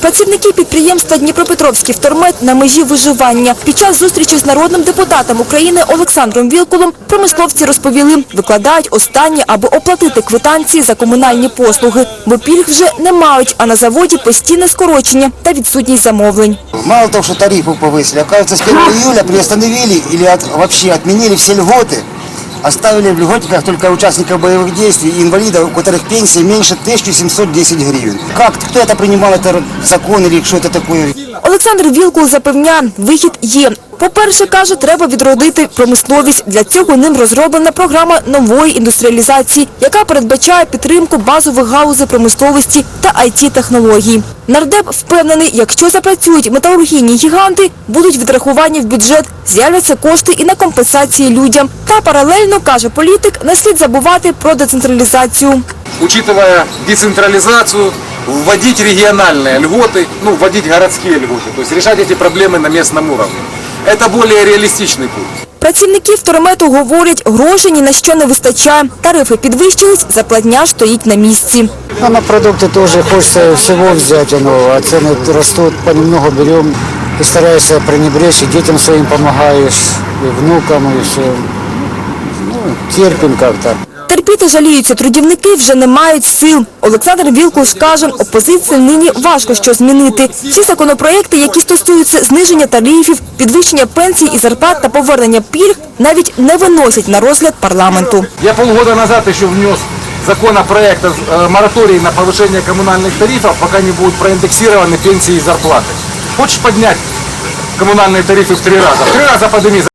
Працівники підприємства Дніпропетровський втормет на межі виживання. Під час зустрічі з народним депутатом України Олександром Вілкулом промисловці розповіли, викладають останнє, аби оплатити квитанції за комунальні послуги, бо пільг вже не мають, а на заводі постійне скорочення та відсутність замовлень. Мало того, что тарифы повысили, оказывается, с 1 июля приостановили или от- вообще отменили все льготы, оставили в льготниках только участников боевых действий и инвалидов, у которых пенсии меньше 1710 гривен. Как, кто это принимал, это закон или что это такое? Олександр Вілкул запевняє, вихід є. По-перше, каже, треба відродити промисловість. Для цього ним розроблена програма нової індустріалізації, яка передбачає підтримку базових галузей промисловості та IT-технологій. Нардеп впевнений, якщо запрацюють металургійні гіганти, будуть відрахування в бюджет, з'являться кошти і на компенсації людям. Та паралельно, каже політик, не слід забувати про децентралізацію. учитывая децентрализацию, вводить региональные льготы, ну, вводить городские льготы, то есть решать эти проблемы на местном уровне. Это более реалистичный путь. Працівники второмету говорять, грошей ні на що не вистачає. Тарифи підвищились, заплатня ж стоїть на місці. А на продукты тоже хочется всего взять, оно, а цены растут, понемногу берем. И стараешься пренебречь, и детям своим помогаешь, и внукам, и все. Ну, терпим как-то. Терпіти жаліються трудівники, вже не мають сил. Олександр Вілкул скаже, опозиції нині важко що змінити. Ці законопроекти, які стосуються зниження тарифів, підвищення пенсій і зарплат та повернення пільг, навіть не виносять на розгляд парламенту. Я полгода назад еще внес законопроект э, мораторий на повышение коммунальных тарифов, пока не будут проиндексированы пенсии и зарплаты. Хочешь поднять коммунальные тарифы в три раза? В три раза подними